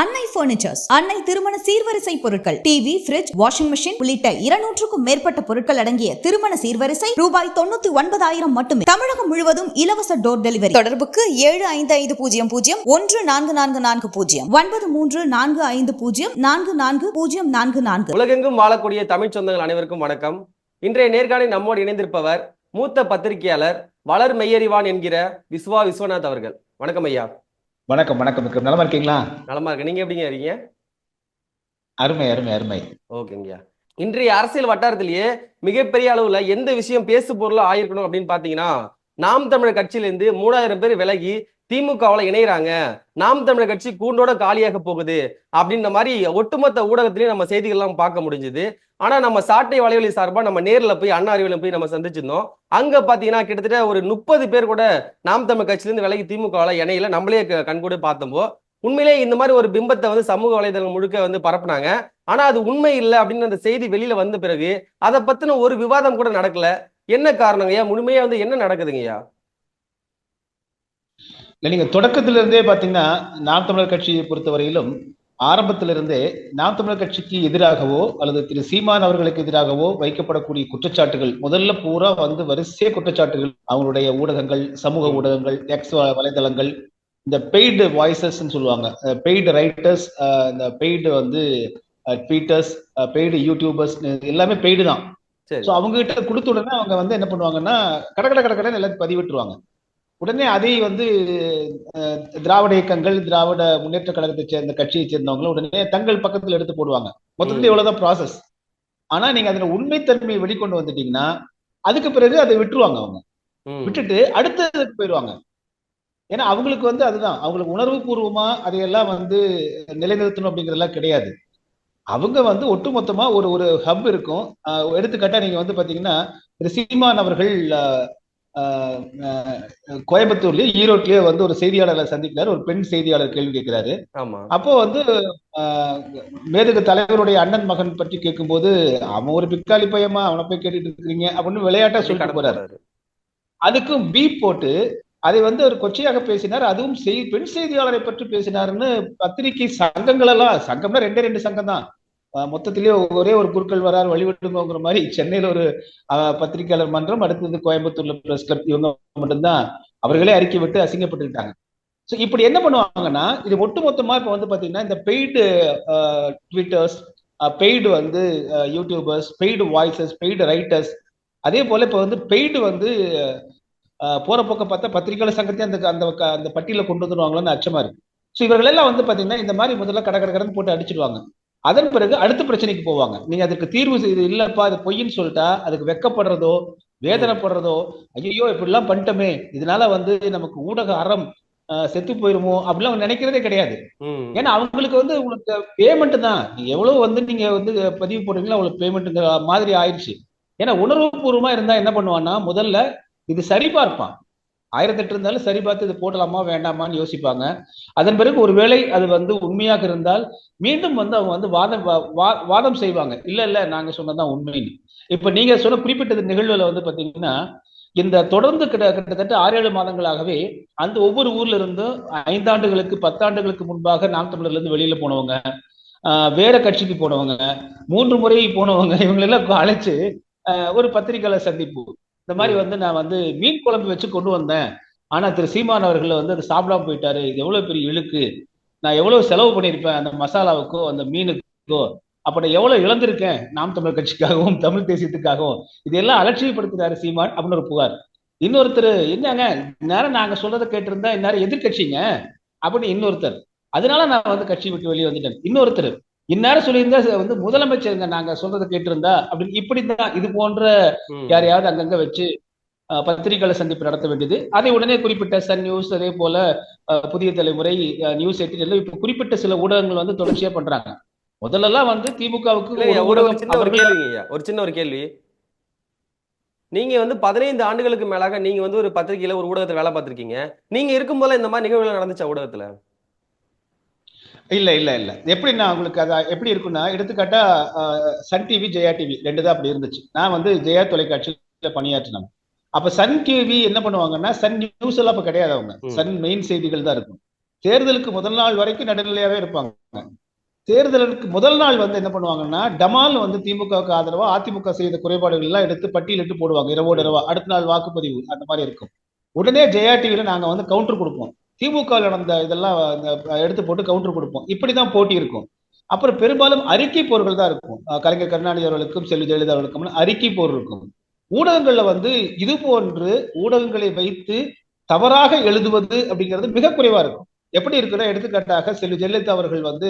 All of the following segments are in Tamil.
அன்னை பர்னிச்சர்ஸ் அன்னை திருமண சீர்வரிசை பொருட்கள். டிவி பிரிட்ஜ் வாஷிங் மெஷின் உள்ளிட்ட இருநூற்றுக்கும் மேற்பட்ட பொருட்கள் அடங்கிய திருமண சீர்வரிசை ரூபாய் தொண்ணூத்தி ஒன்பதாயிரம் மட்டுமே. தமிழகம் முழுவதும் இலவச டோர் டெலிவரி தொடர்புக்கு ஏழு ஐந்து ஐந்து பூஜ்ஜியம் பூஜ்ஜியம் ஒன்று நான்கு நான்கு நான்கு பூஜ்ஜியம். ஒன்பது மூன்று நான்கு ஐந்து பூஜ்ஜியம் நான்கு நான்கு பூஜ்ஜியம் நான்கு நான்கு. உலகெங்கும் வாழக்கூடிய தமிழ் சொந்தங்கள் அனைவருக்கும் வணக்கம். இன்றைய நேர்காணி நம்மோடு இணைந்திருப்பவர் மூத்த பத்திரிகையாளர் வளர் மெய்யறிவான் என்கிற விஸ்வா விஸ்வநாத் அவர்கள். வணக்கம் ஐயா. வணக்கம் வணக்கம். விக்ரம் நலமா இருக்கீங்களா? நலமா இருக்கு நீங்க எப்படிங்க இருக்கீங்க? அருமை அருமை அருமை. ஓகேங்கய்யா. இன்றைய அரசியல் வட்டாரத்திலேயே மிகப்பெரிய அளவுல எந்த விஷயம் பேசு பொருளா ஆயிருக்கணும் அப்படின்னு பாத்தீங்கன்னா நாம் தமிழர் கட்சியில இருந்து மூணாயிரம் பேர் விலகி திமுகவில் இணையறாங்க. நாம் தமிழர் கட்சி கூண்டோட காலியாக போகுது அப்படின்ற மாதிரி ஒட்டுமொத்த ஊடகத்திலையும் நம்ம செய்திகள்லாம் பார்க்க முடிஞ்சுது. ஆனா நம்ம சாட்டை வலைவலி சார்பாக நம்ம நேரில் போய் அண்ணா அறிவியலம் போய் நம்ம சந்திச்சிருந்தோம். அங்க பாத்தீங்கன்னா கிட்டத்தட்ட ஒரு முப்பது பேர் கூட நாம் தமிழ் கட்சியிலேருந்து விலகி திமுகவில் இணையில. நம்மளே கண்கூட பார்த்தோம்போ உண்மையிலே இந்த மாதிரி ஒரு பிம்பத்தை வந்து சமூக வலைதளம் முழுக்க வந்து பரப்புனாங்க. ஆனா அது உண்மை இல்லை அப்படின்னு அந்த செய்தி வெளியில வந்த பிறகு அதை பத்தின ஒரு விவாதம் கூட நடக்கல. என்ன காரணங்கய்யா? முழுமையா வந்து என்ன நடக்குதுங்கய்யா? இல்ல நீங்க தொடக்கத்துல இருந்தே பாத்தீங்கன்னா நாம் தமிழர் கட்சியை பொறுத்தவரையிலும் ஆரம்பத்திலிருந்தே நாம் தமிழர் கட்சிக்கு எதிராகவோ அல்லது திரு சீமான் அவர்களுக்கு எதிராகவோ வைக்கப்படக்கூடிய குற்றச்சாட்டுகள் முதல்ல பூரா வந்து வரிசைய குற்றச்சாட்டுகள். அவங்களுடைய ஊடகங்கள் சமூக ஊடகங்கள் எக்ஸ் வலைதளங்கள் இந்த பெய்டு வாய்ஸஸ் சொல்லுவாங்க. பெய்டு ரைட்டர்ஸ் இந்த பெய்டு வந்து ட்வீட்டர்ஸ் பெய்டு யூடியூபர்ஸ் எல்லாமே பெய்டு தான். சரி. ஸோ அவங்க கிட்ட கொடுத்த உடனே அவங்க வந்து என்ன பண்ணுவாங்கன்னா கடகட கடகடன்னு எல்லாத்தையும் பதிவிட்டுருவாங்க. உடனே அதை வந்து திராவிட இயக்கங்கள் திராவிட முன்னேற்ற கழகத்தை சேர்ந்த கட்சியை சேர்ந்தவங்களும் உடனே தங்கள் பக்கத்துல எடுத்து போடுவாங்க. மொத்தத்துல இவ்வளவுதான் ப்ராசஸ் ஆனா நீங்க அதுல உண்மைத்தன்மையை வெளிக்கொண்டு வந்துட்டீங்கன்னா அதுக்கு பிறகு அதை விட்டுருவாங்க அவங்க. விட்டுட்டு அடுத்ததுக்கு போயிடுவாங்க. ஏன்னா அவங்களுக்கு வந்து அதுதான். அவங்களுக்கு உணர்வு பூர்வமா அதையெல்லாம் வந்து நிலைநிறுத்தணும் அப்படிங்கறதெல்லாம் கிடையாது. அவங்க வந்து ஒட்டுமொத்தமா ஒரு ஒரு ஹப் இருக்கும். எடுத்துக்காட்டா நீங்க வந்து பாத்தீங்கன்னா சீமான் அவர்கள் கோயம்புத்தூர்லயே ஈரோட்லயே வந்து ஒரு செய்தியாளரை சந்திக்கிறார். ஒரு பெண் செய்தியாளர் கேள்வி கேட்கிறாரு. அப்போ வந்து மேதகு தலைவருடைய அண்ணன் மகன் பற்றி கேட்கும்போது அவன் ஒரு பிக்காளி பையமா அவனை போய் கேட்டுட்டு இருக்கிறீங்க அப்படின்னு விளையாட்டா சொல்லிட்டு போறாரு. அதுக்கும் பீப் போட்டு அதை வந்து ஒரு கொச்சையாக பேசினார். அதுவும் பெண் செய்தியாளரை பற்றி பேசினாருன்னு பத்திரிகை சங்கங்கள் எல்லாம் சங்கம்னா ரெண்டே ரெண்டு சங்கம் தான். மொத்தத்திலே மொத்தத்திலேயே ஒரே ஒரு குருக்கள் வரார் வழிவிடுங்கிற மாதிரி சென்னையில ஒரு அஹ், பத்திரிகையாளர் மன்றம் அடுத்தது கோயம்புத்தூர்ல பிரஸ் கிளப் இவங்க மட்டும்தான் அவர்களே அறிக்கை விட்டு அசிங்கப்பட்டுக்கிட்டாங்க. ஸோ இப்படி என்ன பண்ணுவாங்கன்னா இது ஒட்டு மொத்தமா இப்போ வந்து பாத்தீங்கன்னா இந்த பெய்டு ட்விட்டர்ஸ் பெய்டு வந்து YouTubers paid voices paid writers அதே போல இப்போ வந்து பெய்டு வந்து போற போக்க பார்த்தா பத்திரிகையாளர் சங்கத்தையும் அந்த அந்த அந்த பட்டியல கொண்டு வந்துருவாங்களோன்னு அச்சமா இருக்கு. ஸோ இவர்கள் எல்லாம் வந்து பாத்தீங்கன்னா இந்த மாதிரி முதல்ல கடற்கரை கட போட்டு அடிச்சிடுவாங்க அதன் பிறகு அடுத்த பிரச்சனைக்கு போவாங்க. நீங்க அதுக்கு தீர்வு செய்து இல்லப்பா அது பொய்ன்னு சொல்லிட்டா அதுக்கு வெக்கப்படுறதோ வேதனைப்படுறதோ ஐயோ இப்படிலாம் பண்ணிட்டோமே இதனால வந்து நமக்கு ஊடக அறம் செத்து போயிருமோ அப்படிலாம் அவங்க நினைக்கிறதே கிடையாது. ஏன்னா அவங்களுக்கு வந்து உங்களுக்கு பேமெண்ட் தான். எவ்வளவு வந்து நீங்க வந்து பதிவு போடுறீங்களோ அவ்வளவு பேமெண்ட்ங்கிற மாதிரி ஆயிடுச்சு. ஏன்னா உணர்வுபூர்வமா இருந்தா என்ன பண்ணுவான்னா முதல்ல இது சரி பார்ப்பான். ஆயிரத்தெட்டு இருந்தாலும் சரி பார்த்து இது போடலாமா வேண்டாமான்னு யோசிப்பாங்க. அதன் பிறகு ஒருவேளை அது வந்து உண்மையாக இருந்தால் மீண்டும் வந்து அவங்க வந்து வாதம் வா- வா- வாதம் செய்வாங்க. இல்ல இல்ல நாங்க சொன்னதான் உண்மைன்னு. இப்ப நீங்க சொன்ன குறிப்பிட்ட நிகழ்வுல வந்து பாத்தீங்கன்னா இந்த தொடர்ந்து கிட்ட கிட்டத்தட்ட ஆறு ஏழு மாதங்களாகவே அந்த ஒவ்வொரு ஊர்ல இருந்தும் ஐந்தாண்டுகளுக்கு பத்தாண்டுகளுக்கு முன்பாக நாம் தமிழர்ல இருந்து வெளியில போனவங்க வேற கட்சிக்கு போனவங்க மூன்று முறை போனவங்க இவங்களெல்லாம் அழைச்சு ஒரு பத்திரிகையாளர் சந்திப்பு. இந்த மாதிரி வந்து நான் வந்து மீன் குழம்பு வச்சு கொண்டு வந்தேன். ஆனா திரு சீமான் அவர்கள் வந்து அதை சாப்பிடாம போயிட்டாரு. இது எவ்வளவு பெரிய இழுக்கு. நான் எவ்வளவு செலவு பண்ணியிருப்பேன் அந்த மசாலாவுக்கோ அந்த மீனுக்கோ. அப்ப நான் எவ்வளவு இழந்திருக்கேன்? நாம் தமிழர் கட்சிக்காகவும் தமிழ் தேசியத்துக்காகவும். இதெல்லாம் அலட்சியப்படுத்தினாரு சீமான் அப்படின்னு ஒரு புகார். இன்னொருத்தர் என்னங்க இந்நேரம் நாங்க சொல்றதை கேட்டிருந்தா இந்நேரம் எதிர்க்கட்சிங்க அப்படின்னு இன்னொருத்தர். அதனால நான் வந்து கட்சி விட்டு வெளியே வந்துட்டேன். இன்னொருத்தர் இந்நேரம் சொல்லியிருந்தா வந்து முதலமைச்சருங்க நாங்க சொல்றதை கேட்டிருந்தா அப்படின்னு இப்படிதான் இது போன்ற. யாரையாவது அங்கங்க வச்சு அஹ், பத்திரிகையாளர் சந்திப்பு நடத்த வேண்டியது. அதை உடனே குறிப்பிட்ட சன் நியூஸ் அதே போல புதிய தலைமுறை நியூஸ் எல்லாம் இப்ப குறிப்பிட்ட சில ஊடகங்கள் வந்து தொடர்ச்சியா பண்றாங்க. முதல்ல எல்லாம் வந்து திமுகவுக்கு ஒரு சின்ன ஒரு கேள்விங்கய்யா ஒரு சின்ன ஒரு கேள்வி. நீங்க வந்து பதினைந்து ஆண்டுகளுக்கு மேலாக நீங்க வந்து ஒரு பத்திரிகையில ஒரு ஊடகத்துல வேலை பார்த்திருக்கீங்க. நீங்க இருக்கும்போது இந்த மாதிரி நிகழ்வுகள் நடந்துச்சா ஊடகத்துல? இல்ல இல்ல இல்ல. எப்படின்னா உங்களுக்கு அது எப்படி இருக்குன்னா எடுத்துக்காட்டா சன் டிவி ஜெயா டிவி ரெண்டு தான் அப்படி இருந்துச்சு. நான் வந்து ஜெயா தொலைக்காட்சியில பணியாற்றினேன் அப்ப சன் டிவி என்ன பண்ணுவாங்கன்னா சன் நியூஸ் எல்லாம் அப்ப கிடையாது அவங்க. சன் மெயின் செய்திகள் தான் இருக்கும். தேர்தலுக்கு முதல் நாள் வரைக்கும் நடுநிலையாவே இருப்பாங்க. தேர்தலுக்கு முதல் நாள் வந்து என்ன பண்ணுவாங்கன்னா டமால் வந்து திமுகவுக்கு ஆதரவா அதிமுக செய்த குறைபாடுகள் எல்லாம் எடுத்து பட்டியலிட்டு போடுவாங்க. இரவோடு இரவா. அடுத்த நாள் வாக்குப்பதிவு அந்த மாதிரி இருக்கும். உடனே ஜெயா டிவில நாங்க வந்து கவுண்டர் கொடுப்போம். திமுக நடந்த இதெல்லாம் அந்த எடுத்து போட்டு கவுண்டர் கொடுப்போம். இப்படிதான் போட்டி இருக்கும். அப்புறம் பெரும்பாலும் அறிக்கை போர்கள் தான் இருக்கும். கலைஞர் கருணாநிதி அவர்களுக்கும் செல்வி ஜெயலலிதா அவர்களுக்கும் அறிக்கை போர் இருக்கும். ஊடகங்கள்ல வந்து இது போன்று ஊடகங்களை வைத்து தவறாக எழுதுவது அப்படிங்கிறது மிக குறைவா இருக்கும். எப்படி இருக்குன்னா எடுத்துக்காட்டாக செல்வி ஜெயலலிதா அவர்கள் வந்து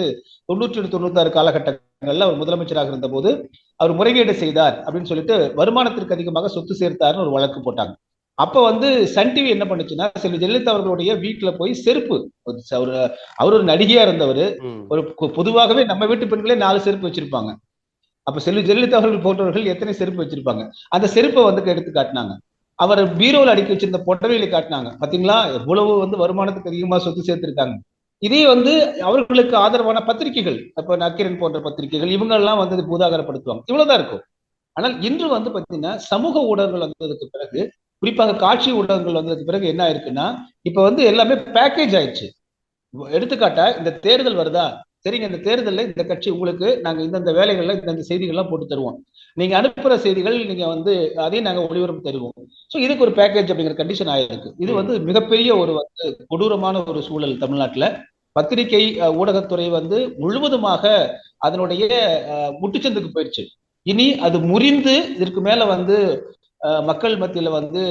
தொண்ணூற்றி ஏழு தொண்ணூத்தி காலகட்டங்கள்ல அவர் முதலமைச்சராக இருந்தபோது அவர் முறைகேடு செய்தார் அப்படின்னு சொல்லிட்டு வருமானத்திற்கு அதிகமாக சொத்து சேர்த்தார்னு ஒரு வழக்கு போட்டாங்க. அப்ப வந்து சன் டிவி என்ன பண்ணுச்சுன்னா செல்வி ஜெயலலிதா அவர்களுடைய வீட்டுல போய் செருப்பு ஒரு அவர் ஒரு நடிகையா இருந்தவர். ஒரு பொதுவாகவே நம்ம வீட்டு பெண்களே நாலு செருப்பு வச்சிருப்பாங்க. அப்ப செல்வி ஜெயலலிதா அவர்கள் போன்றவர்கள் எத்தனை செருப்பு வச்சிருப்பாங்க? அந்த செருப்பை வந்து எடுத்து காட்டினாங்க. அவர் பீரோவில் அடுக்கி வச்சிருந்த புடவையில காட்டினாங்க. பாத்தீங்களா? எவ்வளவு வந்து வருமானத்துக்கு அதிகமா சொத்து சேர்த்திருக்காங்க. இதே வந்து அவர்களுக்கு ஆதரவான பத்திரிகைகள் அப்ப நக்கீரன் போன்ற பத்திரிகைகள் இவங்க எல்லாம் வந்து பூதாகரப்படுத்துவாங்க. இவ்வளவுதான் இருக்கும். ஆனால் இன்று வந்து பாத்தீங்கன்னா சமூக ஊடகங்கள் வந்ததுக்கு பிறகு குறிப்பாக காட்சி ஊடகங்கள் வந்ததுக்கு பிறகு என்ன ஆயிருக்குன்னா இப்ப வந்து எல்லாமே பேக்கேஜ் ஆயிடுச்சு. எடுத்துக்காட்டா இந்த தேர்தல் வருதா? சரிங்க இந்த தேர்தல்ல இந்த கட்சி உங்களுக்கு நாங்க இந்தந்த வேலைகள்ல இந்தந்த செய்திகள்லாம் போட்டு தருவோம். நீங்க அனுப்புற செய்திகள் நீங்க வந்து அதையும் நாங்க ஒளிபரப்பு தருவோம். சோ இதுக்கு ஒரு பேக்கேஜ் அப்படிங்கிற கண்டிஷன் ஆயிருக்கு. இது வந்து மிகப்பெரிய ஒரு வந்து கொடூரமான ஒரு சூழல் தமிழ்நாட்டுல. பத்திரிகை ஊடகத்துறை வந்து முழுவதுமாக அதனுடைய முட்டுச்சந்துக்கு போயிடுச்சு இனி அது முறிந்து இதற்கு மேல வந்து மக்கள் மத்தியில வந்து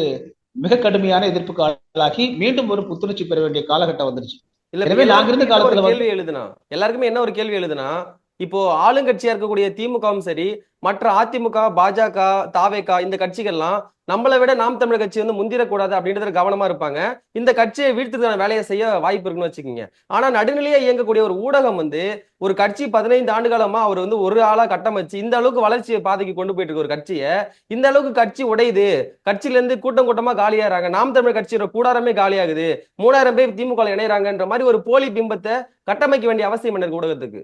மிக கடுமையான எதிர்ப்புக்கு ஆளாகி மீண்டும் ஒரு புத்துணர்ச்சி பெற வேண்டிய காலகட்டம் வந்துருச்சு. இல்ல நாங்க இருந்த காலத்துல கேள்வி எழுதுனா? எல்லாருக்குமே என்ன ஒரு கேள்வி எழுதுனா? இப்போ ஆளுங்கட்சியா இருக்கக்கூடிய திமுகவும் சரி மற்ற அதிமுக பாஜக தாவேகா இந்த கட்சிகள்லாம் நம்மளை விட நாம் தமிழர் கட்சி வந்து முந்திரக்கூடாது அப்படின்றத கவனமா இருப்பாங்க. இந்த கட்சியை வீழ்த்துக்கான வேலையை செய்ய வாய்ப்பு இருக்குன்னு வச்சுக்கோங்க. ஆனா நடுநிலையா இயங்கக்கூடிய ஒரு ஊடகம் வந்து ஒரு கட்சி பதினைந்து ஆண்டு காலமா அவர் வந்து ஒரு ஆளா கட்டமைச்சு இந்த அளவுக்கு வளர்ச்சியை பாதைக்கு கொண்டு போயிட்டு இருக்க ஒரு கட்சியை இந்த அளவுக்கு கட்சி உடையுது. கட்சியில இருந்து கூட்டம் கூட்டமா காலியாகிறாங்க நாம் தமிழர் கட்சியோட கூடாரமே காலியாகுது. மூணாயிரம் பேர் திமுக இணையறாங்கன்ற மாதிரி ஒரு போலி பிம்பத்தை கட்டமைக்க வேண்டிய அவசியம் என்ன ஊடகத்துக்கு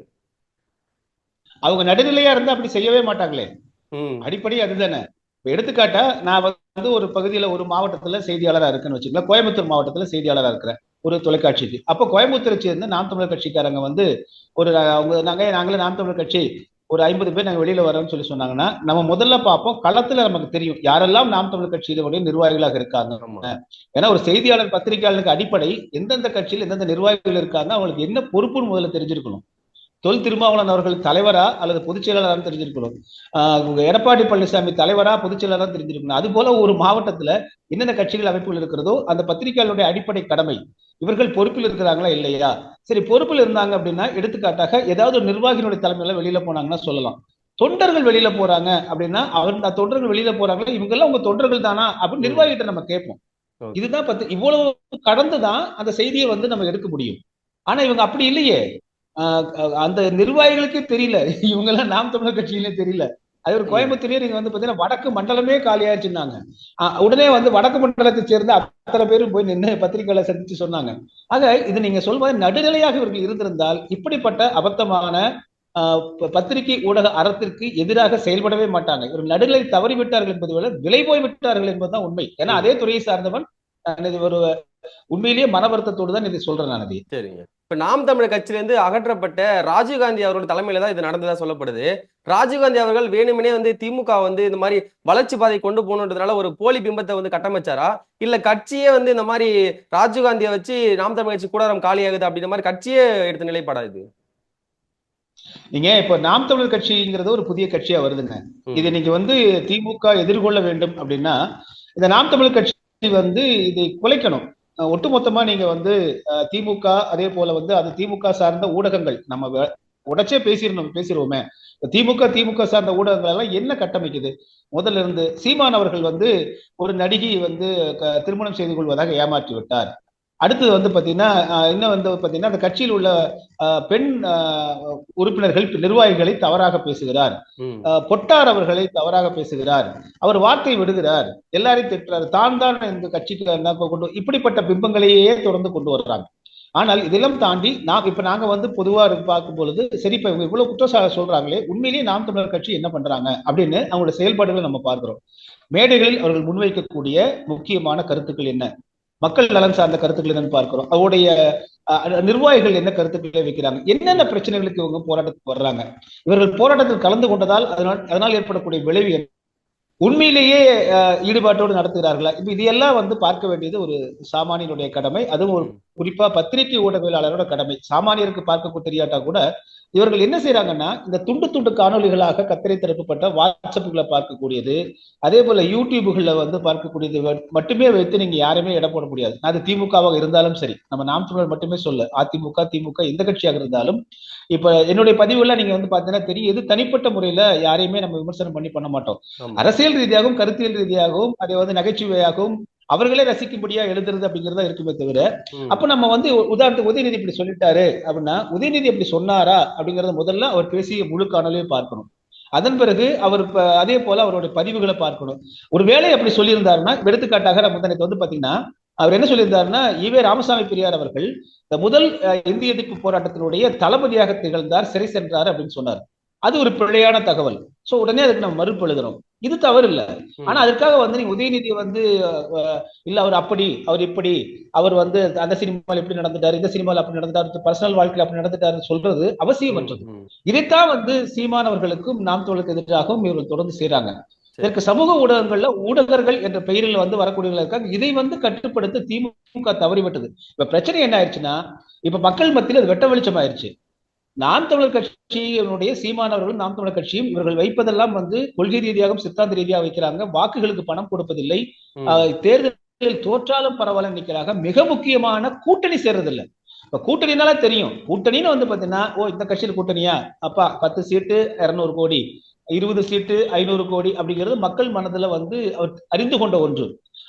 அவங்க நடுநிலையா இருந்தா அப்படி செய்யவே மாட்டாங்களே. ம். அடிப்படை அதுதானே. இப்ப எடுத்துக்காட்டா நான் வந்து ஒரு பகுதியில ஒரு மாவட்டத்துல செய்தியாளரா இருக்குன்னு வச்சுக்கோங்களேன். கோயம்புத்தூர் மாவட்டத்துல செய்தியாளரா இருக்கிறேன். ஒரு தொலைக்காட்சிக்கு. அப்போ கோயம்புத்தூரை சேர்ந்து நாம் தமிழர் கட்சிக்காரங்க வந்து ஒரு அவங்க நாங்க நாங்களே நாம் தமிழர் கட்சி ஒரு ஐம்பது பேர் நாங்க வெளியில வரோம்னு சொல்லி சொன்னாங்கன்னா நம்ம முதல்ல பார்ப்போம். களத்துல நமக்கு தெரியும். யாரெல்லாம் நாம் தமிழர் கட்சியிலுடைய நிர்வாகிகளாக இருக்காங்க. ஏன்னா ஒரு செய்தியாளர் பத்திரிகையாளருக்கு அடிப்படை எந்தெந்த கட்சியில் எந்தெந்த நிர்வாகிகள் இருக்காங்க அவங்களுக்கு என்ன பொறுப்புன்னு முதல்ல தெரிஞ்சிருக்கணும். தொல் திருமாவளவன் அவர்கள் தலைவரா அல்லது பொதுச் செயலாளரான்னு தெரிஞ்சிருக்கணும். எடப்பாடி பழனிசாமி தலைவரா பொதுச் செயலாளரா தெரிஞ்சிருக்கணும். அது போல ஒரு மாவட்டத்துல என்னென்ன கட்சிகள் அமைப்புகள் இருக்கிறதோ அந்த பத்திரிகையாளருடைய அடிப்படை கடமை. இவர்கள் பொறுப்பில் இருக்கிறாங்களா இல்லையா? சரி பொறுப்பில் இருந்தாங்க அப்படின்னா எடுத்துக்காட்டாக ஏதாவது ஒரு நிர்வாகியினுடைய தலைமையில வெளியில போனாங்கன்னா சொல்லலாம். தொண்டர்கள் வெளியில போறாங்க அப்படின்னா அவர் தொண்டர்கள் வெளியில போறாங்களா? இவங்க எல்லாம் உங்க தொண்டர்கள் தானா? அப்படின்னு நிர்வாகிகிட்ட நம்ம கேட்போம். இதுதான் பத்து இவ்வளவு கடந்துதான் அந்த செய்தியை வந்து நம்ம எடுக்க முடியும். ஆனா இவங்க அப்படி இல்லையே. அந்த நிர்வாகிகளுக்கே தெரியல. இவங்க எல்லாம் நாம் தமிழர் கட்சியிலே தெரியல. அது ஒரு கோயம்புத்தூர்லயே நீங்க வந்து பாத்தீங்கன்னா வடக்கு மண்டலமே காலியாச்சுன்னாங்க ஆஹ் உடனே வந்து வடக்கு மண்டலத்தை சேர்ந்த அத்தனை பேரும் போய் நின்று பத்திரிகைகளை சந்திச்சு சொன்னாங்க. ஆக இது நீங்க சொல்வது நடுநிலையாக இவர்கள் இருந்திருந்தால் இப்படிப்பட்ட அபத்தமான ஆஹ் பத்திரிகை ஊடக அறத்திற்கு எதிராக செயல்படவே மாட்டாங்க. இவர் நடுநிலை தவறி விட்டார்கள் என்பதை விட விலை போய் விட்டார்கள் என்பதுதான் உண்மை. ஏன்னா அதே துறையை சார்ந்தவன் ஒரு உண்மையிலேயே மன வருத்தத்தோடு தான் இதை சொல்றேன் நான் சரிங்க. இப்ப நாம் தமிழர் கட்சியிலிருந்து அகற்றப்பட்ட ராஜீவ்காந்தி அவரோட தலைமையில தான் இது நடந்ததா சொல்லப்படுது. ராஜீவ்காந்தி அவர்கள் வேணுமெனே வந்து திமுக வந்து இந்த மாதிரி வளர்ச்சி பாதை கொண்டு போகணுன்றதுனால ஒரு போலி பிம்பத்தை வந்து கட்டமைச்சாரா? இல்ல கட்சியே வந்து இந்த மாதிரி ராஜீவ்காந்தியை வச்சு நாம் தமிழர் கட்சி கூடாரம் காலியாகுது அப்படின்ற மாதிரி கட்சியே எடுத்த நிலைப்பாடா இது? நீங்க இப்ப நாம் தமிழர் கட்சிங்கிறது ஒரு புதிய கட்சியா வருதுங்க. இதை நீங்க வந்து திமுக எதிர்கொள்ள வேண்டும் அப்படின்னா இந்த நாம் தமிழர் கட்சி வந்து இதை குலைக்கணும். ஒட்டுமொத்தமா நீங்க வந்து திமுக அதே போல வந்து அது திமுக சார்ந்த ஊடகங்கள். நம்ம உடச்சே பேசிடணும் பேசிடுவோமே திமுக திமுக சார்ந்த ஊடகங்கள் எல்லாம் என்ன கட்டமைக்குது? முதல்ல இருந்து சீமான் அவர்கள் வந்து ஒரு நடிகை வந்து க- திருமணம் செய்து கொள்வதாக ஏமாற்றி விட்டார் அடுத்தது வந்து பாத்தீங்கன்னா அஹ், இன்னும் வந்து பாத்தீங்கன்னா அந்த கட்சியில் உள்ள பெண் உறுப்பினர்கள் நிர்வாகிகளை தவறாக பேசுகிறார். பொட்டார் அவர்களை தவறாக பேசுகிறார். அவர் வார்த்தை விடுகிறார். எல்லாரையும் திட்டுறார். தான் தான் இந்த கட்சிக்கு என்ன கொண்டு இப்படிப்பட்ட பிம்பங்களையே தொடர்ந்து கொண்டு வர்றாங்க. ஆனால் இதெல்லாம் தாண்டி நாம் இப்ப நாங்க வந்து பொதுவா பார்க்கும் பொழுது சரி இப்ப இவங்க இவ்வளவு குற்றச்சாட்டு சொல்றாங்களே உண்மையிலேயே நாம் தமிழர் கட்சி என்ன பண்றாங்க அப்படின்னு அவங்களோட செயல்பாடுகளை நம்ம பார்க்கிறோம். மேடைகளில் அவர்கள் முன்வைக்கக்கூடிய முக்கியமான கருத்துக்கள் என்ன? மக்கள் நலன் சார்ந்த கருத்துக்கள் என்னன்னு பார்க்கிறோம். அவருடைய அஹ், நிர்வாகிகள் என்ன கருத்துக்களை வைக்கிறாங்க? என்னென்ன பிரச்சனைகளுக்கு இவங்க போராட்டத்துக்கு வர்றாங்க? இவர்கள் போராட்டத்தில் கலந்து கொண்டதால் அதனால் அதனால் ஏற்படக்கூடிய விளைவு உண்மையிலேயே ஈடுபாட்டோடு நடத்துகிறார்களா? இப்ப இதையெல்லாம் வந்து பார்க்க வேண்டியது ஒரு சாமானியனுடைய கடமை. அதுவும் ஒரு குறிப்பா பத்திரிகை ஊடகவியலாளரோட கடமை. சாமானியருக்கு பார்க்க தெரியாட்டா கூட இவர்கள் என்ன செய்யறாங்கன்னா இந்த துண்டு துண்டு காணொளிகளாக கத்திரை திறக்கப்பட்ட வாட்ஸ்அப்புகளை பார்க்கக்கூடியது. அதே போல யூடியூபுகள்ல வந்து பார்க்கக்கூடியது மட்டுமே வைத்து நீங்க யாருமே இடம் போட முடியாது. அது திமுகவாக இருந்தாலும் சரி. நம்ம நாம் தமிழர் மட்டுமே சொல்ல அதிமுக திமுக எந்த கட்சியாக இருந்தாலும். இப்ப என்னுடைய பதிவுல நீங்க வந்து பாத்தீங்கன்னா தெரியும். எது தனிப்பட்ட முறையில யாரையுமே நம்ம விமர்சனம் பண்ணி பண்ண மாட்டோம். அரசியல் ரீதியாகவும் கருத்தியல் ரீதியாகவும் அதை வந்து நகைச்சுவையாகவும் அவர்களே ரசிக்கும்படியா எழுதுறது அப்படிங்கறதா இருக்குமே தவிர. அப்ப நம்ம வந்து உதாரணத்துக்கு உதயநிதி இப்படி சொல்லிட்டாரு அப்படின்னா உதயநிதி அப்படி சொன்னாரா அப்படிங்கறத முதல்ல அவர் பேசிய முழு காணொலியை பார்க்கணும். அதன் பிறகு அவர் அதே போல அவருடைய பதிவுகளை பார்க்கணும். ஒருவேளை அப்படி சொல்லியிருந்தாருன்னா எடுத்துக்காட்டாக நம்ம முந்தனத்து வந்து பாத்தீங்கன்னா அவர் என்ன சொல்லியிருந்தாருன்னா ஈவே ராமசாமி பெரியார் அவர்கள் இந்த முதல் இந்திய எதிர்ப்பு போராட்டத்தினுடைய தளபதியாக திகழ்ந்தார் சிறை சென்றார் அப்படின்னு சொன்னார். அது ஒரு பிழையான தகவல். சோ உடனே அதுக்கு நம்ம மறுப்பு எழுதுறோம். இது தவறு இல்ல. ஆனா அதுக்காக வந்து நீங்க உதயநிதி வந்து இல்ல அவர் அப்படி அவர் இப்படி அவர் வந்து அந்த சினிமாவில் எப்படி நடந்துட்டாரு இந்த சினிமாவில் அப்படி நடந்துட்டாரு பர்சனல் வாழ்க்கையில் அப்படி நடந்துட்டாருன்னு சொல்றது அவசியமற்றது. இதைத்தான் வந்து சீமானவர்களுக்கும் நாம் தோழருக்கு எதிராகவும் இவர்கள் தொடர்ந்து செய்றாங்க. இதற்கு சமூக ஊடகங்கள்ல ஊடகர்கள் என்ற பெயரில் வந்து வரக்கூடியவர்கள் இருக்காங்க. இதை வந்து கட்டுப்படுத்த திமுக தவறிவிட்டது. இப்ப பிரச்சனை என்ன ஆயிடுச்சுன்னா இப்ப மக்கள் மத்தியில் அது வெட்ட வெளிச்சம் ஆயிடுச்சு நாம் தமிழர் கட்சியினுடைய சீமானவர்களும் நாம் தமிழர் கட்சியும் இவர்கள் வைப்பதெல்லாம் வந்து கொள்கை ரீதியாகவும் சித்தாந்த ரீதியாக வைக்கிறாங்க. வாக்குகளுக்கு பணம் கொடுப்பதில்லை. தேர்தலில் தோற்றாலும் பரவாயில்ல நிக்கிறாங்க மிக முக்கியமான கூட்டணி சேர்றது இல்ல இப்ப கூட்டணினால தெரியும். கூட்டணின்னு வந்து பாத்தீங்கன்னா ஓ இந்த கட்சியில் கூட்டணியா? அப்பா பத்து சீட்டு இருநூறு கோடி. இருபது சீட்டு ஐநூறு கோடி அப்படிங்கிறது மக்கள் மனதுல வந்து அறிந்து கொண்ட ஒன்று.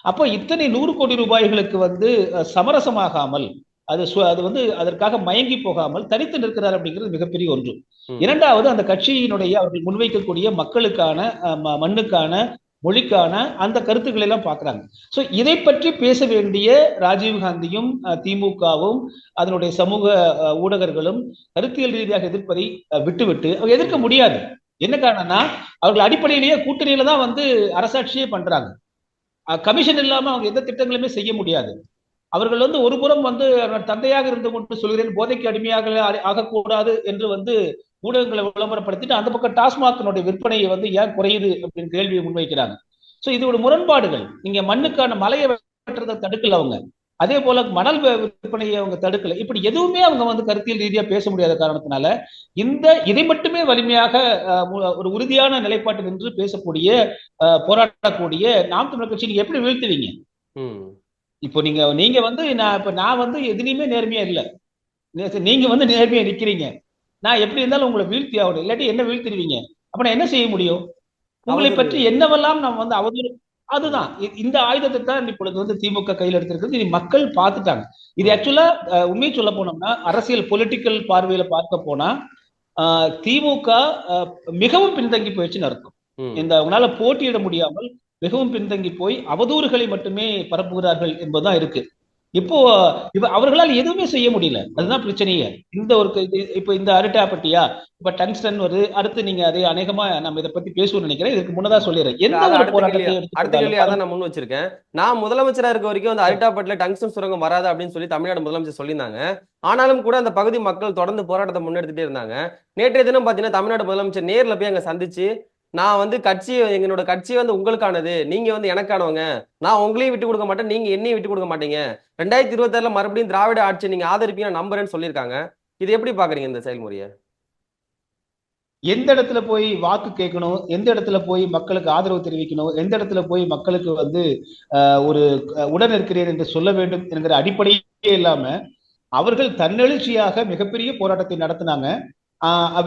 அப்போ இத்தனை நூறு கோடி ரூபாய்களுக்கு வந்து சமரசமாகாமல் அது அது வந்து அதற்காக மயங்கி போகாமல் தனித்து நிற்கிறார் அப்படிங்கிறது மிகப்பெரிய ஒன்று. இரண்டாவது அந்த கட்சியினுடைய அவர்கள் முன்வைக்கக்கூடிய மக்களுக்கான மண்ணுக்கான மொழிக்கான அந்த கருத்துக்களை எல்லாம் பாக்குறாங்க சோ இதை பற்றி பேச வேண்டிய ராஜீவ் காந்தியும் அஹ், திமுகவும் அதனுடைய சமூக ஊடகர்களும் கருத்தியல் ரீதியாக எதிர்ப்பதை விட்டுவிட்டு அவங்க எதிர்க்க முடியாது. என்ன காரணம்னா அவர்கள் அடிப்படையிலேயே கூட்டணியில தான் வந்து அரசாட்சியே பண்றாங்க. கமிஷன் இல்லாம அவங்க எந்த திட்டங்களுமே செய்ய முடியாது. அவர்கள் வந்து ஒரு புறம் வந்து தந்தையாக இருந்து கொண்டு சொல்கிறேன் போதைக்கு அடிமையாக ஆகக்கூடாது என்று வந்து ஊடகங்களை விளம்பரப்படுத்திட்டு அந்த பக்கம் டாஸ்மாகனுடைய விற்பனையை வந்து ஏன் குறையுது அப்படின்னு கேள்வியை முன்வைக்கிறாங்க. ஸோ இது ஒரு முரண்பாடுகள். நீங்க மண்ணுக்கான மலையை வெட்டுறதை தடுக்கல அவங்க. அதே போல மணல் விற்பனையை அவங்க தடுக்கல. இப்படி எதுவுமே அவங்க வந்து கருத்தியல் ரீதியா பேச முடியாத காரணத்தினால இந்த இதை மட்டுமே வலிமையாக ஒரு உறுதியான நிலைப்பாட்டில் நின்று பேசக்கூடிய போராடக்கூடிய நாம் தமிழர் கட்சி நீங்க எப்படி வீழ்த்துவீங்க? இப்போ நீங்க நீங்க வந்து நான் இப்ப நான் வந்து எதுலயுமே நேர்மையா இல்ல. நீங்க வந்து நேர்மையா நிக்கிறீங்க. நான் எப்படி இருந்தாலும் உங்களை வீழ்த்தி ஆகணும். இல்லாட்டி என்ன வீழ்த்திடுவீங்க? அப்ப நான் என்ன செய்ய முடியும்? உங்களை. பற்றி என்னவெல்லாம் நாம் வந்து அவதூறு அதுதான். இந்த ஆயுதத்தை தான் இப்பொழுது வந்து திமுக கையில் எடுத்திருக்கிறது. இது மக்கள் பார்த்துட்டாங்க. இது ஆக்சுவலா உண்மையை சொல்ல போனோம்னா அரசியல் பொலிட்டிக்கல் பார்வையில பார்க்க போனா திமுக மிகவும் பின்தங்கி போயிடுச்சுன்னு அர்த்தம். இந்த அவங்களால போட்டியிட முடியாமல் மிகவும் பின்தங்கி போய் அவதூறுகளை மட்டுமே பரப்புகிறார்கள் என்பதுதான் இருக்கு. இப்போ இப்ப அவர்களால் எதுவுமே செய்ய முடியல. அதுதான் பிரச்சனையே. இந்த ஒரு இப்ப இந்த அரட்டாப்பட்டியா இப்ப டங்ஸ்டன் வருது. அடுத்து நீங்க அதை அநேகமா நம்ம இதை பத்தி பேசுவோம்னு நினைக்கிறேன். இதுக்கு முன்னதா சொல்லிடுறேன். எந்த ஒரு அடுத்த போராட்டத்தை அதான் நான் முன் வச்சிருக்கேன். நான் முதலமைச்சரா இருக்க வரைக்கும் அந்த அரிட்டாப்பட்டுல டங்ஸ்டன் சுரங்கம் வராது அப்படின்னு சொல்லி தமிழ்நாடு முதலமைச்சர் சொல்லியிருந்தாங்க. ஆனாலும் கூட அந்த பகுதி மக்கள் தொடர்ந்து போராட்டத்தை முன்னெடுத்துட்டே இருந்தாங்க. நேற்றைய தினம் பாத்தீங்கன்னா தமிழ்நாடு முதலமைச்சர் நேர்ல போய் அங்க சந்திச்சு நான் வந்து கட்சி எங்களோட கட்சி வந்து உங்களுக்கானது. நீங்க வந்து எனக்கானவங்க. நான் உங்களையும் விட்டு கொடுக்க மாட்டேன். நீங்க என்னையும் விட்டு கொடுக்க மாட்டீங்க. ரெண்டாயிரத்தி இருபத்தாறுல மறுபடியும் திராவிட ஆட்சி நீங்க ஆதரிப்பீங்க நம்புறேன்னு சொல்லியிருக்காங்க. இது எப்படி பாக்குறீங்க இந்த செயல்முறையை? எந்த இடத்துல போய் வாக்கு கேட்கணும்? எந்த இடத்துல போய் மக்களுக்கு ஆதரவு தெரிவிக்கணும்? எந்த இடத்துல போய் மக்களுக்கு வந்து ஒரு உடன் இருக்கிறேன் என்று சொல்ல வேண்டும் என்கிற அடிப்படையே இல்லாம அவர்கள் தன்னெழுச்சியாக மிகப்பெரிய போராட்டத்தை நடத்தினாங்க.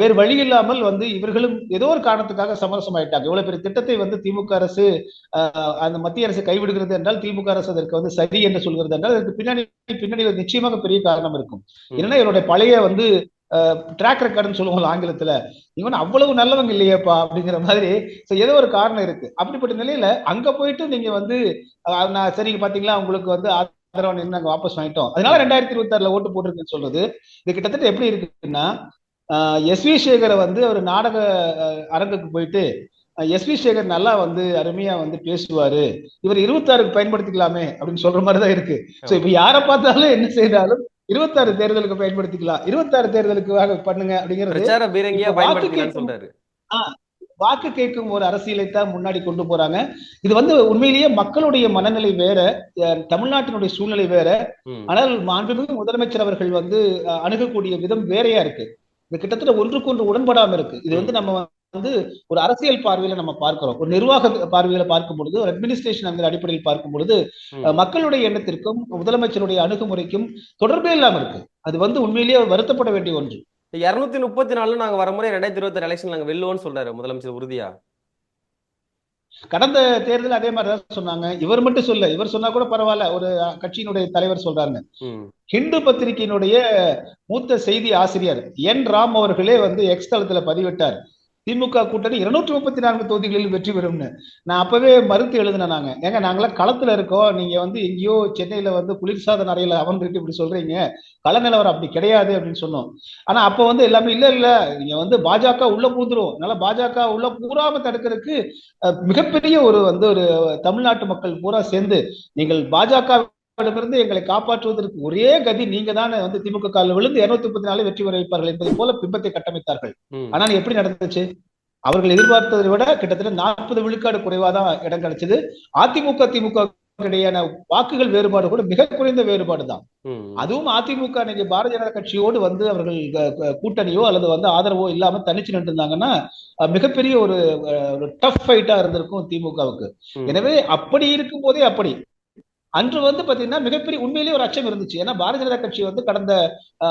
வேறு வழி இல்லாமல் வந்து இவர்களும் ஏதோ ஒரு காரணத்துக்காக சமரசமாயிட்டாங்க இவ்வளவு பெரிய திட்டத்தை வந்து திமுக அரசு ஆஹ் அந்த மத்திய அரசு கைவிடுகிறது என்றால் திமுக அரசு அதற்கு வந்து சரி என்று சொல்கிறது என்றால் அதற்கு பின்னாடி பின்னாடி ஒரு நிச்சயமாக பெரிய காரணம் இருக்கும். என்னன்னா இவருடைய பழைய வந்து ட்ராக் ரெக்கார்டுன்னு சொல்லுவாங்க ஆங்கிலத்துல இவன் அவ்வளவு நல்லவங்க இல்லையேப்பா அப்படிங்கிற மாதிரி so ஏதோ ஒரு காரணம் இருக்கு. அப்படிப்பட்ட நிலையில அங்க போயிட்டு நீங்க வந்து நான் சரிங்க பாத்தீங்களா உங்களுக்கு வந்து ஆதரவு நின்னு நாங்க வாபஸ் வாங்கிட்டோம். அதனால ரெண்டாயிரத்தி இருபத்தி ஆறுல ஓட்டு போட்டிருக்குன்னு சொல்றது இது கிட்டத்தட்ட எப்படி இருக்குன்னா எஸ் வி சேகரை வந்து ஒரு நாடக அரங்குக்கு போயிட்டு எஸ் வி சேகர் நல்லா வந்து அருமையா வந்து பேசுவாரு. இவர் இருபத்தாறுக்கு பயன்படுத்திக்கலாமே அப்படின்னு சொல்ற மாதிரி தான் இருக்கு. சோ இப்ப யாரை பார்த்தாலும் என்ன செய்தாலும் இருபத்தாறு தேர்தலுக்கு பயன்படுத்திக்கலாம். இருபத்தாறு தேர்தலுக்கு வாங்க பண்ணுங்க அப்படிங்கிறது வாக்கு கேட்கும் சொல்றாரு. வாக்கு கேட்கும் ஒரு அரசியலை தான் முன்னாடி கொண்டு போறாங்க. இது வந்து உண்மையிலேயே மக்களுடைய மனநிலை வேற தமிழ்நாட்டினுடைய சூழ்நிலை வேற. ஆனால் மாண்புமிகு முதலமைச்சர் அவர்கள் வந்து அணுகக்கூடிய விதம் வேறையா இருக்கு. இது கிட்டத்தட்ட ஒன்றுக்கொன்று உடன்படாம இருக்கு. இது வந்து நம்ம வந்து ஒரு அரசியல் பார்வையில நம்ம பார்க்கிறோம். ஒரு நிர்வாக பார்வையில பார்க்கும் பொழுது ஒரு அட்மினிஸ்ட்ரேஷன் அந்த அடிப்படையில் பார்க்கும் பொழுது மக்களுடைய எண்ணத்திற்கும் முதலமைச்சருடைய அணுகுமுறைக்கும் தொடர்பே இல்லாம இருக்கு. அது வந்து உண்மையிலேயே வருத்தப்பட வேண்டிய ஒன்று. இருநூத்தி முப்பத்தி நாலுல நாங்க வரமுறை ரெண்டாயிரத்தி இருபத்தி எலெக்ஷன் நாங்க வெல்லுவோம்னு சொல்றாரு முதலமைச்சர் உறுதியா? கடந்த தேர்தல் அதே மாதிரி தான் சொன்னாங்க. இவர் மட்டும் சொல்ல இவர் சொன்னா கூட பரவாயில்ல. ஒரு கட்சியினுடைய தலைவர் சொல்றாங்க ம். ஹிந்து பத்திரிகையினுடைய மூத்த செய்தி ஆசிரியர் என் ராம் அவர்களே வந்து எக்ஸ் தளத்துல பதிவிட்டார். திமுக கூட்டணி இருநூற்றி முப்பத்தி நான்கு தொகுதிகளில் வெற்றி பெறும்னு. நான் அப்பவே மறுத்து எழுதினேன் நாங்க. ஏங்க நாங்களாம் களத்துல இருக்கோம். நீங்க வந்து எங்கேயோ சென்னையில வந்து குளிர்சாதன அறையில அமர்ந்துட்டு இப்படி சொல்றீங்க. கள நிலவரம் அப்படி கிடையாது அப்படின்னு சொன்னோம். ஆனா அப்ப வந்து எல்லாமே இல்ல இல்ல நீங்க வந்து பாஜக உள்ள பூந்துரும். அதனால பாஜக உள்ள பூராம தடுக்கிறதுக்கு மிகப்பெரிய ஒரு வந்து ஒரு தமிழ்நாட்டு மக்கள் பூரா சேர்ந்து நீங்கள் பாஜக இடமிருந்து எங்களை காப்பாற்றுவதற்கு ஒரே கதி நீங்க தானே வந்து திமுக காலில் விழுந்து இருநூத்தி முப்பத்தி நாலு வெற்றி பெற வைப்பார்கள் என்பதை போல பிம்பத்தை கட்டமைத்தார்கள். ஆனால் எப்படி நடந்துச்சு அவர்கள் எதிர்பார்த்ததை விட கிட்டத்தட்ட நாற்பது விழுக்காடு குறைவாதான் இடம் கிடைச்சது அதிமுக திமுக இடையான வாக்குகள் வேறுபாடு கூட மிக குறைந்த வேறுபாடு தான். அதுவும் அதிமுக இன்னைக்கு பாரதிய ஜனதா கட்சியோடு வந்து அவர்கள் கூட்டணியோ அல்லது வந்து ஆதரவோ இல்லாம தனிச்சு நின்று இருந்தாங்கன்னா அஹ், மிகப்பெரிய ஒரு டஃப் ஃபைட்டா இருந்திருக்கும் திமுகவுக்கு. எனவே அப்படி இருக்கும் போதே அப்படி அன்று வந்து பாத்தீங்கன்னா மிகப்பெரிய உண்மையிலேயே ஒரு அச்சம் இருந்துச்சு. ஏன்னா பாரதிய ஜனதா கட்சி வந்து கடந்த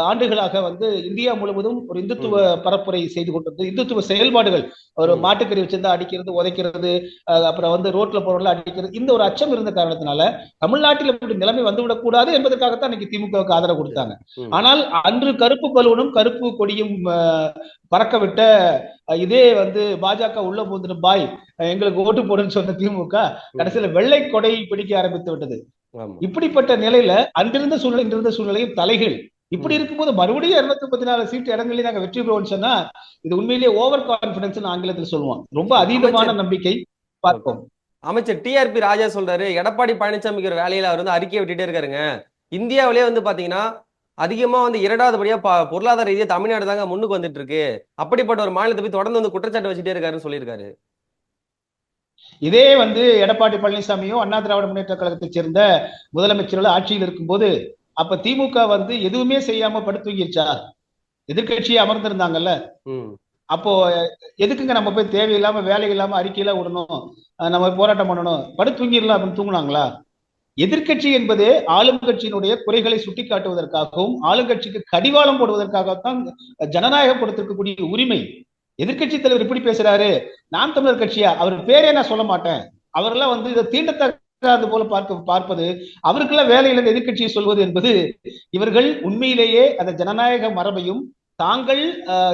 ஆண்டுகளாக வந்து இந்தியா முழுவதும் ஒரு இந்துத்துவ பரப்புரை செய்து கொண்டது இந்துத்துவ செயல்பாடுகள். ஒரு. மாட்டுக்கறி வச்சிருந்தா அடிக்கிறது உதைக்கிறது அஹ், அப்புறம் வந்து ரோட்ல போறவங்கள அடிக்கிறது. இந்த ஒரு அச்சம் இருந்த காரணத்தினால தமிழ்நாட்டில் இப்படி நிலைமை வந்துவிடக் கூடாது என்பதற்காகத்தான் இன்னைக்கு திமுகவுக்கு ஆதரவு கொடுத்தாங்க. ஆனால் அன்று கருப்பு பலூனும் கருப்பு கொடியும் பறக்க விட்ட இதே வந்து பாஜக உள்ள போந்துட்டு பாய் எங்களுக்கு ஓட்டு போடுன்னு சொன்ன திமுக கடைசியில வெள்ளை கொடை பிடிக்க ஆரம்பித்து விட்டது. இப்படிப்பட்ட நிலையில அன்றிருந்த சூழ்நிலை இன்றிருந்த சூழ்நிலையும் தலைகள் இப்படி. இருக்கும்போது மறுபடியும் இருநூத்தி முப்பத்தி நாலு சீட் இடங்களில் நாங்க வெற்றி பெறுவோம்னு சொன்னா இது உண்மையிலேயே ஓவர் கான்பிடன்ஸ் ஆங்கிலத்தில் சொல்லுவோம் ரொம்ப அதீதமான. நம்பிக்கை பார்ப்போம் அமைச்சர் டிஆர்பி ராஜா சொல்றாரு எடப்பாடி பழனிசாமிக்கு ஒரு வேலையில அவர் வந்து அறிக்கை விட்டுட்டே இருக்காருங்க இந்தியாவிலே வந்து பாத்தீங்கன்னா அதிகமா வந்து இரண்டாவது படியா பொருளாதார ரீதியா தமிழ்நாடு தாங்க முன்னுக்கு வந்துட்டு இருக்கு அப்படிப்பட்ட ஒரு மாநிலத்தை போய் தொடர்ந்து வந்து குற்றச்சாட்டு வச்சுட்டே இருக்காருன்னு சொல்லியிருக்காரு. இதே வந்து எடப்பாடி பழனிசாமியும் அண்ணா திராவிட முன்னேற்ற கழகத்தைச் சேர்ந்த முதலமைச்சர்கள் ஆட்சியில் இருக்கும்போது அப்ப திமுக வந்து எதுவுமே செய்யாம படுத்துங்கிருச்சா எதிர்க்கட்சியே அமர்ந்திருந்தாங்கல்ல. அப்போ எதுக்குங்க நம்ம போய் தேவையில்லாம வேலை இல்லாம அறிக்கையில விடணும் நம்ம போராட்டம் பண்ணணும் படு தூங்கிடலாம் அப்படின்னு தூங்குனாங்களா? எதிர்க்கட்சி என்பதே ஆளும் கட்சியினுடைய குறைகளை சுட்டிக்காட்டுவதற்காகவும் ஆளுங்கட்சிக்கு கடிவாளம் போடுவதற்காகத்தான் ஜனநாயகம் கொடுத்திருக்கக்கூடிய உரிமை. எதிர்க்கட்சி தலைவர் இப்படி பேசுறாரு நாம் தமிழர் கட்சியா? அவர் பேரே நான் சொல்ல மாட்டேன். அவரெல்லாம் வந்து இதை தீண்டத்தகாது போல பார்க்க பார்ப்பது அவருக்கெல்லாம் வேலையில எதிர்க்கட்சியை சொல்வது என்பது இவர்கள் உண்மையிலேயே அந்த ஜனநாயக மரபையும் தாங்கள்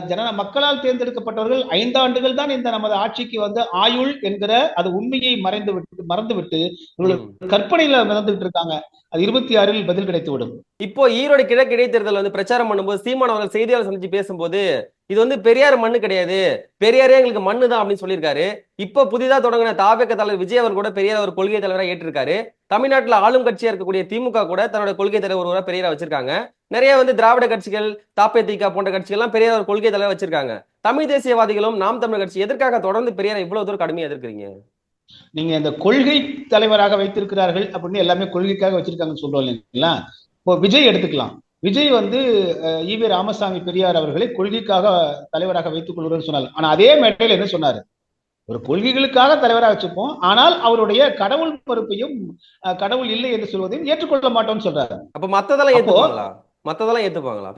ஜன மக்களால் தேர்ந்தெடுக்கப்பட்டவர்கள் ஐந்தாண்டுகள் தான் இந்த நமது ஆட்சிக்கு வந்து ஆயுள் என்கிற அது உண்மையை மறைந்து விட்டு மறந்து விட்டு இவர்கள் ம். கற்பனையில மிதந்துகிட்டு இருக்காங்க அது இருபத்தி ஆறில் பதில் கிடைத்துவிடும் இப்போ ஈரோடு கிழக்கு இடைத்தேர்தல் வந்து பிரச்சாரம் பண்ணும்போது சீமான் அவர்கள் செய்தியாளர் சந்திச்சு பேசும்போது இது வந்து பெரியார் மண்ணு கிடையாது. பெரியாரே எங்களுக்கு மண்ணு தான் அப்படின்னு சொல்லியிருக்காரு. இப்ப புதிதா தொடங்கின தாபக தலைவர் விஜய் அவர் கூட பெரியார் ஒரு கொள்கை தலைவராக ஏற்றிருக்காரு. தமிழ்நாட்டுல ஆளும் கட்சியா இருக்கக்கூடிய திமுக கூட தன்னோட கொள்கை தலைவர் ஒருவரா பெரியாரா வச்சிருக்காங்க. நிறைய வந்து திராவிட கட்சிகள் தாப்பே திக போன்ற கட்சிகள்லாம் பெரியார் ஒரு கொள்கை தலைவர் வச்சிருக்காங்க. தமிழ் தேசியவாதிகளும் நாம் தமிழர் கட்சி எதற்காக தொடர்ந்து பெரியார் இவ்வளவு தூரம் கடுமையா எதிர்க்கிறீங்க? நீங்க இந்த கொள்கை தலைவராக வைத்திருக்கிறார்கள் அப்படின்னு எல்லாமே கொள்கைக்காக வச்சிருக்காங்கன்னு சொல்றோம் இல்லைங்களா? இப்போ விஜய் எடுத்துக்கலாம். விஜய் வந்து அஹ், ஈ வி ராமசாமி பெரியார் அவர்களை கொள்கைக்காக தலைவராக வைத்துக் கொள்கிறேன்னு சொன்னார். ஆனா அதே மேடையில் என்ன சொன்னாரு? ஒரு கொள்கைகளுக்காக தலைவராக வச்சுப்போம் ஆனால் அவருடைய கடவுள் பொறுப்பையும் கடவுள் இல்லை என்று சொல்வதையும் ஏற்றுக்கொள்ள மாட்டோம்னு சொல்றாரு. அப்ப மத்ததெல்லாம் ஏத்துப்பாங்களா? மத்ததெல்லாம் ஏத்துப்பாங்களா?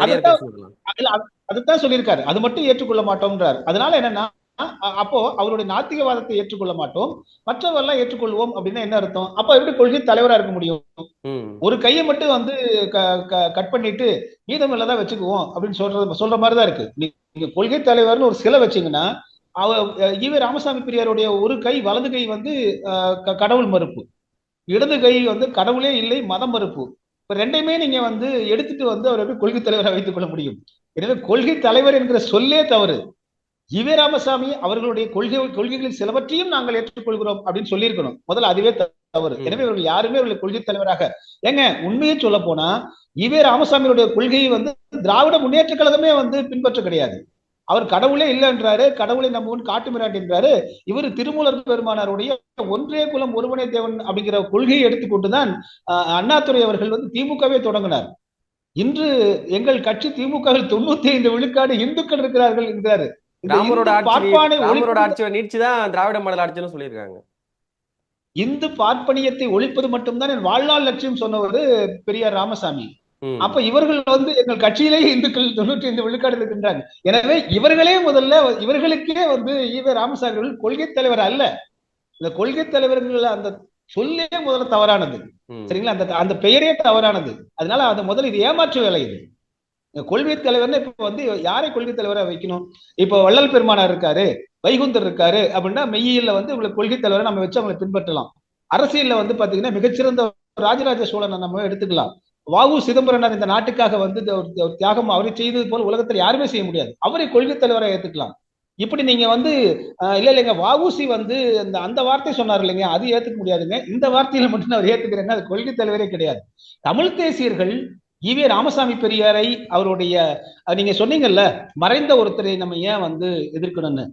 அதுதான் சொல்லியிருக்காரு. அது மட்டும் ஏற்றுக்கொள்ள மாட்டோம்ன்றார். அதனால என்னன்னா அப்போ அவருடைய நாத்திகவாதத்தை ஏற்றுக்கொள்ள மாட்டோம். மற்றவரெல்லாம் ஏற்றுக்கொள்வோம் அப்படின்னா என்ன அர்த்தம்? அப்ப எப்படி கொள்கை தலைவரா இருக்க முடியும்? ஒரு கையை மட்டும் வந்து கட் பண்ணிட்டு மீதம் தான் வச்சுக்குவோம் அப்படின்னு சொல்றது சொல்ற மாதிரி தான் இருக்கு. நீங்க கொள்கை தலைவர்னு ஒரு சிலை வச்சீங்கன்னா அவ ஈவே ராமசாமி பெரியாருடைய ஒரு கை வலது கை வந்து கடவுள் மறுப்பு. இடது கை வந்து கடவுளே இல்லை மதம் மறுப்பு. இப்ப ரெண்டையுமே நீங்க வந்து எடுத்துட்டு வந்து அவர் எப்படி கொள்கை தலைவராக வைத்துக் கொள்ள முடியும்? எனவே கொள்கை தலைவர் என்கிற சொல்லே தவறு. ஈவே ராமசாமி அவர்களுடைய கொள்கை கொள்கைகளில் சிலவற்றையும் நாங்கள் ஏற்றுக்கொள்கிறோம் அப்படின்னு சொல்லியிருக்கணும். முதல்ல அதுவே தவறு. எனவே இவர்கள் யாருமே அவர்கள் கொள்கை தலைவராக ஏங்க உண்மையை சொல்ல போனா ஈவே ராமசாமியுடைய கொள்கையை வந்து திராவிட முன்னேற்ற கழகமே வந்து பின்பற்ற கிடையாது. அவர் கடவுளே இல்லைன்றாரு கடவுளை நம்புவன் காட்டு மிராட்டின்றாரு இவர் திருமூலர் பெருமானாருடைய ஒன்றே குலம் ஒருவனே தேவன் அப்படிங்கிற கொள்கையை எடுத்துக்கொண்டுதான் அண்ணாதுரை அவர்கள் வந்து திமுகவே தொடங்கினார். இன்று எங்கள் கட்சி திமுகவில் தொண்ணூத்தி ஐந்து விழுக்காடு இந்துக்கள் இருக்கிறார்கள் என்கிறாரு. ராமரோட ஆட்சி ராமரோட ஒழிப்பது- ஆட்சியை நீட்சி தான் திராவிட மாடல் ஆட்சின்னு சொல்லியிருக்காங்க. இந்து பார்ப்பனியத்தை ஒழிப்பது மட்டும்தான் என் வாழ்நாள் லட்சியம் சொன்னவர் பெரியார் ராமசாமி. அப்ப இவர்கள் வந்து எங்கள் கட்சியிலேயே இந்துக்கள் தொண்ணூற்றி ஐந்து விழுக்காடு இருக்கின்றாங்க. எனவே இவர்களே முதல்ல இவர்களுக்கே வந்து ஈவே ராமசாமி அவர்கள் கொள்கை தலைவர் அல்ல. இந்த கொள்கை தலைவர்கள் அந்த சொல்லே முதல்ல தவறானது. சரிங்களா? அந்த அந்த பெயரே தவறானது. அதனால அது முதல்ல இது ஏமாற்று வேலை இது. கொள்கை தலைவர்னா இப்ப வந்து யாரை கொள்கை தலைவரா வைக்கணும்? இப்போ வள்ளல் பெருமானார் இருக்காரு வைகுந்தர் இருக்காரு அப்படின்னா மெய்யில வந்து இவங்களை கொள்கை தலைவரை நம்ம வச்சு அவங்களை பின்பற்றலாம். அரசியல்ல வந்து பாத்தீங்கன்னா மிகச்சிறந்த ராஜராஜ சோழனை நம்ம எடுத்துக்கலாம். வாவு சிதம்பரனார் இந்த நாட்டுக்காக வந்து தியாகம் அவரை செய்தது போல உலகத்தில் யாருமே செய்ய முடியாது. அவரை கொள்கை தலைவரை ஏத்துக்கலாம். இப்படி நீங்க வந்து இல்ல இல்லைங்க வாவுசி வந்து அந்த அந்த வார்த்தை சொன்னார் இல்லைங்க அது ஏத்துக்க முடியாதுங்க. இந்த வார்த்தையில மட்டும் அவர் ஏத்துக்கிறேன்னா அது கொள்கை தலைவரே கிடையாது. தமிழ் தேசியர்கள் ஈவே ராமசாமி பெரியாரை அவருடைய நீங்க சொன்னீங்கல்ல மறைந்த ஒருத்தரை நம்ம ஏன் வந்து எதிர்க்கணும்னு.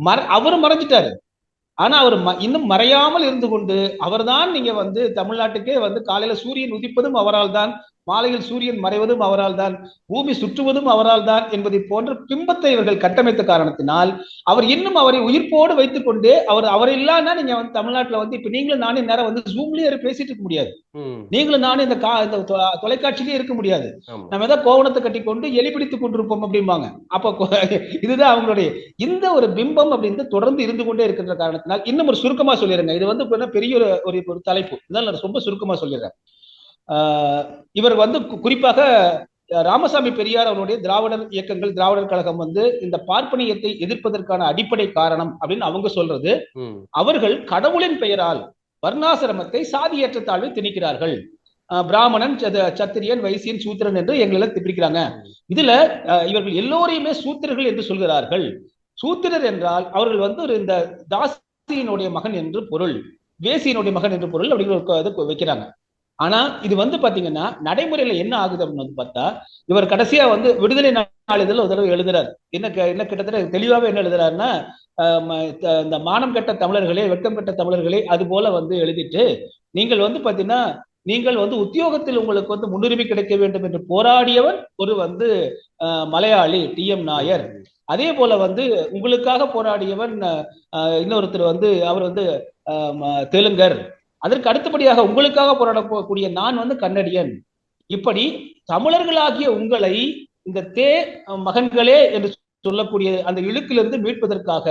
மற அவர் மறைஞ்சிட்டாரு ஆனா அவர் இன்னும் மறையாமல் இருந்து கொண்டு அவர்தான் நீங்க வந்து தமிழ்நாட்டுக்கே வந்து காலையில சூரியன் உதிப்பதும் அவரால் தான் மாலையில் சூரியன் மறைவதும் அவரால் தான் பூமி சுற்றுவதும் அவரால் தான் என்பதை போன்ற பிம்பத்தை இவர்கள் கட்டமைத்த காரணத்தினால் அவர் இன்னும் அவரை உயிர்ப்போடு வைத்துக் கொண்டு அவர் அவர் இல்லான்னா நீங்க வந்து தமிழ்நாட்டுல வந்து இப்ப நீங்களும் நானே நேரம் வந்து ஜூம்லயே பேசிட்டு இருக்க முடியாது. நீங்களும் நானும் இந்த கா இந்த தொ- தொலைக்காட்சியிலே இருக்க முடியாது. நம்ம ஏதாவது கோவணத்தை கட்டி கொண்டு எலி பிடித்துக் கொண்டிருப்போம் அப்படிம்பாங்க. அப்ப இதுதான் அவங்களுடைய இந்த ஒரு பிம்பம் அப்படின்னு தொடர்ந்து இருந்து கொண்டே இருக்கின்ற காரணத்தினால் இன்னும் ஒரு சுருக்கமா சொல்லிடுங்க. இது வந்து பெரிய ஒரு ஒரு தலைப்பு. இதனால நான் ரொம்ப சுருக்கமா சொல்லிடுறேன். இவர் வந்து குறிப்பாக ராமசாமி பெரியார் அவருடைய திராவிடர் இயக்கங்கள் திராவிடர் கழகம் வந்து இந்த பார்ப்பனியத்தை எதிர்ப்பதற்கான அடிப்படை காரணம் அப்படின்னு அவங்க சொல்றது. அவர்கள் கடவுளின் பெயரால் வர்ணாசிரமத்தை சாதியேற்ற தாழ்வை திணிக்கிறார்கள். பிராமணன் சத- சத்திரியன் வைசியன் சூத்திரன் என்று எங்களை பிரிக்கிறாங்க இதுல இவர்கள் எல்லோரையுமே சூத்திரர்கள் என்று சொல்கிறார்கள். சூத்திரர் என்றால் அவர்கள் வந்து ஒரு இந்த தாசியினுடைய மகன் என்று பொருள் வேசியினுடைய மகன் என்று பொருள் அப்படிங்கிற வைக்கிறாங்க. ஆனா இது வந்து பாத்தீங்கன்னா நடைமுறையில என்ன ஆகுது அப்படின்னு வந்து பார்த்தா இவர் கடைசியா வந்து விடுதலை நாளிதழ் ஒரு தடவை எழுதுறாரு. என்ன க- என்ன கிட்டத்தட்ட தெளிவாக என்ன எழுதுறாருன்னா இந்த மானம் கெட்ட தமிழர்களே வெட்கம் கெட்ட தமிழர்களே அது போல வந்து எழுதிட்டு நீங்கள் வந்து பாத்தீங்கன்னா நீங்கள் வந்து உத்தியோகத்தில் உங்களுக்கு வந்து முன்னுரிமை கிடைக்க வேண்டும் என்று போராடியவர் ஒரு வந்து மலையாளி டி எம் நாயர். அதே போல வந்து உங்களுக்காக போராடியவன் இன்னொருத்தர் வந்து அவர் வந்து தெலுங்கர். அதற்கு அடுத்தபடியாக உங்களுக்காக போராடக்கூடிய நான் வந்து கன்னடியன். இப்படி தமிழர்களாகிய உங்களை இந்த தே மகன்களே என்று சொல்லக்கூடிய அந்த இழுக்கிலிருந்து மீட்பதற்காக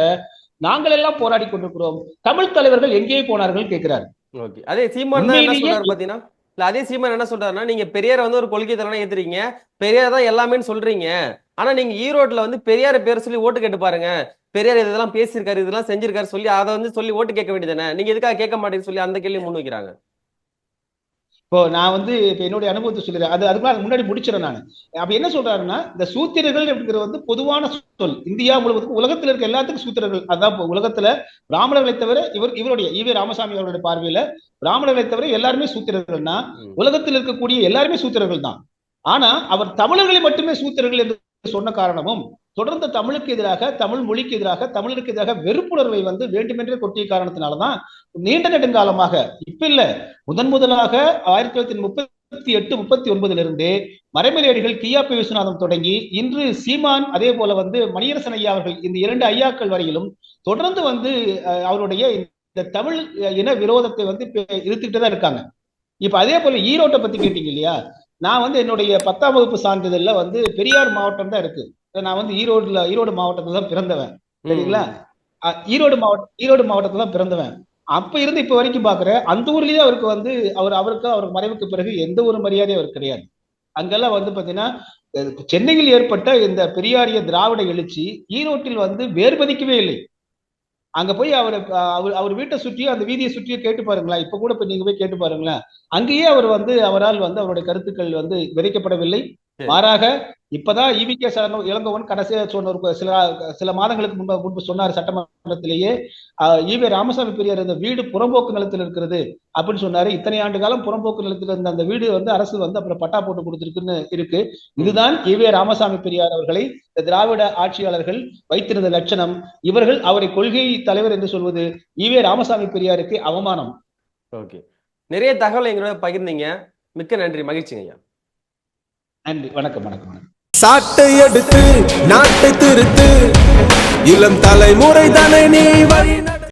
நாங்கள் எல்லாம் போராடி கொண்டிருக்கிறோம். தமிழ் தலைவர்கள் எங்கே போனார்கள் கேட்கிறார். ஓகே. அதே சீமான் என்ன சொல்றாரு பாத்தீங்கன்னா? இல்ல அதே சீமான் என்ன சொல்றாருன்னா நீங்க பெரியார் வந்து ஒரு கொள்கை தலைவனா ஏத்துறீங்க. பெரியார் தான் எல்லாமேன்னு சொல்றீங்க. ஆனா நீங்க ஈரோட்ல வந்து பெரியார் பேர் சொல்லி ஓட்டு கேட்டு பாருங்க. பெரியார் இதெல்லாம் பேசியிருக்காரு இதெல்லாம் செஞ்சிருக்காரு சொல்லி அதை வந்து சொல்லி ஓட்டு கேட்க வேண்டியதானே நீங்க எதுக்காக கேட்க மாட்டேன்னு சொல்லி அந்த கேள்வி முன் வைக்கிறாங்க? இப்போ நான் வந்து இப்ப என்னுடைய அனுபவத்தை சொல்லிடுறேன். அது அதுக்கு முன்னாடி முடிச்சிடறேன் நான். அப்ப என்ன சொல்றாருன்னா இந்த சூத்திரர்கள் அப்படிங்கிறது வந்து பொதுவான சொல். இந்தியா முழுவதும் உலகத்துல இருக்க எல்லாத்துக்கும் சூத்திரர்கள். அதான் உலகத்துல பிராமணர்களை தவிர இவர் இவருடைய ஈவே ராமசாமி அவருடைய பார்வையில பிராமணர்களை தவிர எல்லாருமே சூத்திரர்கள்னா. உலகத்தில் இருக்கக்கூடிய எல்லாருமே சூத்திரர்கள் தான் ஆனா அவர் தமிழர்களை மட்டுமே சூத்திரர்கள் என்று சொன்ன காரணமும் தொடர்ந்து தமிழுக்கு எதிராக தமிழ் மொழிக்கு எதிராக தமிழருக்கு எதிராக வெறுப்புணர்வை வந்து வேண்டுமென்றே கொட்டிய காரணத்தினாலதான் நீண்ட நெடுங்காலமாக இப்ப இல்ல முதன் முதலாக ஆயிரத்தி தொள்ளாயிரத்தி முப்பத்தி எட்டு முப்பத்தி ஒன்பதிலிருந்து மறைமலையடிகள் கியாபி விஸ்வநாதம் தொடங்கி இன்று சீமான் அதே போல வந்து மணியரசன் ஐயா அவர்கள் இந்த இரண்டு ஐயாக்கள் வரையிலும் தொடர்ந்து வந்து அவருடைய இந்த தமிழ் இன விரோதத்தை வந்து இருத்துக்கிட்டு தான் இருக்காங்க. இப்ப அதே போல ஈரோட்டை பத்தி கேட்டீங்க இல்லையா? நான் வந்து என்னுடைய பத்தாம் வகுப்பு சான்றிதழ்ல வந்து பெரியார் மாவட்டம் தான் இருக்கு. நான் வந்து ஈரோடுல ஈரோடு மாவட்டத்துல தான் பிறந்தவன். சரிங்களா? ஈரோடு மாவட்டம் ஈரோடு மாவட்டத்துல தான் பிறந்தவன். அப்ப இருந்து இப்ப வரைக்கும் பாக்குறேன் அந்த ஊர்லயே அவருக்கு வந்து அவர் அவருக்கு அவர் மறைவுக்கு பிறகு எந்த ஒரு மரியாதையும் அவர் கிடையாது. அங்கெல்லாம் வந்து பாத்தீங்கன்னா சென்னையில் ஏற்பட்ட இந்த பெரியாரிய திராவிட எழுச்சி ஈரோட்டில் வந்து வேறுபதிக்கவே இல்லை. அங்க போய் அவர் அவர் அவர் வீட்டை சுற்றி அந்த வீதியை சுற்றியே கேட்டு பாருங்களேன். இப்ப கூட போய் நீங்க போய் கேட்டு பாருங்களேன். அங்கேயே அவர் வந்து அவரால் வந்து அவருடைய கருத்துக்கள் வந்து விதைக்கப்படவில்லை. மாறாக இப்பதான் இவி கே இளங்கோவன் கடைசியா சொன்ன ஒரு சில சில மாதங்களுக்கு முன்பு முன்பு சொன்னார் சட்டமன்றத்திலேயே ஈவே ராமசாமி பெரியார் இந்த வீடு புறம்போக்கு நிலத்தில் இருக்கிறது அப்படின்னு சொன்னாரு. இத்தனை ஆண்டு காலம் புறம்போக்கு நிலத்தில் இருந்த அந்த வீடு வந்து அரசு வந்து அப்புறம் பட்டா போட்டு கொடுத்திருக்குன்னு இருக்கு. இதுதான் ஈவே ராமசாமி பெரியார் அவர்களை இந்த திராவிட ஆட்சியாளர்கள் வைத்திருந்த லட்சணம். இவர்கள் அவரை கொள்கை தலைவர் என்று சொல்வது ஈவே ராமசாமி பெரியாருக்கு அவமானம். ஓகே. நிறைய தகவலை எங்களோட பகிர்ந்தீங்க. மிக்க நன்றி. மகிழ்ச்சிங்க ஐயா நன்றி. வணக்கம் வணக்கம் சாட்டை எடுத்து நாட்டை திருத்து. இளம் தலைமுறை தானே நீ வழி